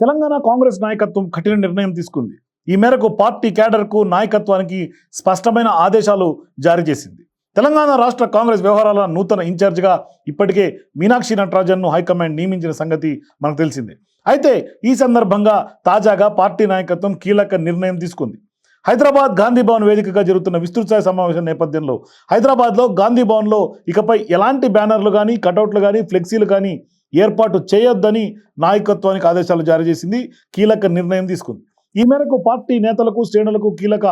తెలంగాణ కాంగ్రెస్ నాయకత్వం కఠిన నిర్ణయం తీసుకుంది. ఈ మేరకు పార్టీ క్యాడర్కు నాయకత్వానికి స్పష్టమైన ఆదేశాలు జారీ చేసింది. తెలంగాణ రాష్ట్ర కాంగ్రెస్ వ్యవహారాల నూతన ఇన్ఛార్జిగా ఇప్పటికే మీనాక్షి నటరాజన్ను హైకమాండ్ నియమించిన సంగతి మనకు తెలిసిందే. అయితే ఈ సందర్భంగా తాజాగా పార్టీ నాయకత్వం కీలక నిర్ణయం తీసుకుంది. హైదరాబాద్ గాంధీ భవన్ వేదికగా జరుగుతున్న విస్తృత సమావేశం నేపథ్యంలో హైదరాబాద్లో గాంధీ భవన్లో ఇకపై ఎలాంటి బ్యానర్లు కానీ కటౌట్లు కానీ ఫ్లెక్సీలు కానీ ఏర్పాటు చేయొద్దని నాయకత్వానికి ఆదేశాలు జారీ చేసింది. కీలక నిర్ణయం తీసుకుంది. ఈ మేరకు పార్టీ నేతలకు శ్రేణులకు కీలక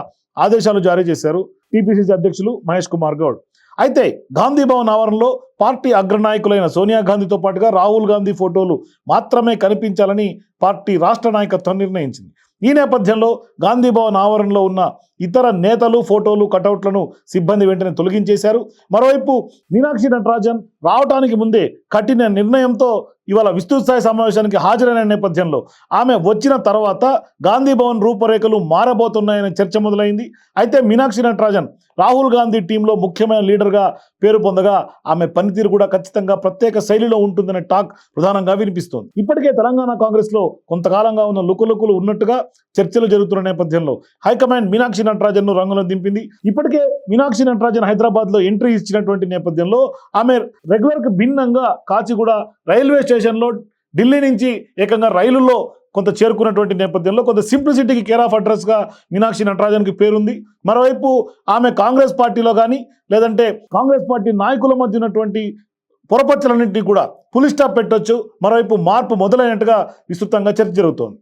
ఆదేశాలు జారీ చేశారు టీపీసీసీ అధ్యక్షులు మహేష్ కుమార్ గౌడ్. అయితే గాంధీ భవన్ ఆవరణలో పార్టీ అగ్రనాయకులైన సోనియా గాంధీతో పాటుగా రాహుల్ గాంధీ ఫోటోలు మాత్రమే కనిపించాలని పార్టీ రాష్ట్ర నాయకత్వం నిర్ణయించింది. ఈ నేపథ్యంలో గాంధీభవన్ ఆవరణలో ఉన్న ఇతర నేతలు ఫోటోలు కటౌట్లను సిబ్బంది వెంటనే తొలగించేశారు. మరోవైపు మీనాక్షి నటరాజన్ రావటానికి ముందే కఠిన నిర్ణయంతో ఇవాళ విస్తృత స్థాయి సమావేశానికి హాజరైన నేపథ్యంలో ఆమె వచ్చిన తర్వాత గాంధీ భవన్ రూపురేఖలు మారబోతున్నాయనే చర్చ మొదలైంది. అయితే మీనాక్షి నటరాజన్ రాహుల్ గాంధీ టీంలో ముఖ్యమైన లీడర్గా పేరు పొందగా ఆమె పనితీరు కూడా ఖచ్చితంగా ప్రత్యేక శైలిలో ఉంటుందనే టాక్ ప్రధానంగా వినిపిస్తోంది. ఇప్పటికే తెలంగాణ కాంగ్రెస్లో కొంతకాలంగా ఉన్న లుకులుకులు ఉన్నట్టుగా చర్చలు జరుగుతున్న నేపథ్యంలో హైకమాండ్ మీనాక్షి నటరాజన్ను రంగులో దింపింది. ఇప్పటికే మీనాక్షి నటరాజన్ హైదరాబాద్లో ఎంట్రీ ఇచ్చినటువంటి నేపథ్యంలో ఆమె రెగ్యులర్కి భిన్నంగా కాచిగూడ రైల్వే స్టేషన్లో ఢిల్లీ నుంచి ఏకంగా రైలులో కొంత చేరుకున్నటువంటి నేపథ్యంలో కొంత సింప్లిసిటీకి కేర్ ఆఫ్ అడ్రస్గా మీనాక్షి నటరాజన్కి పేరుంది. మరోవైపు ఆమె కాంగ్రెస్ పార్టీలో కానీ లేదంటే కాంగ్రెస్ పార్టీ నాయకుల మధ్య ఉన్నటువంటి పొరపచ్చలన్నింటినీ కూడా పులి స్టాప్ పెట్టొచ్చు. మరోవైపు మార్పు మొదలైనట్టుగా విస్తృతంగా చర్చ జరుగుతోంది.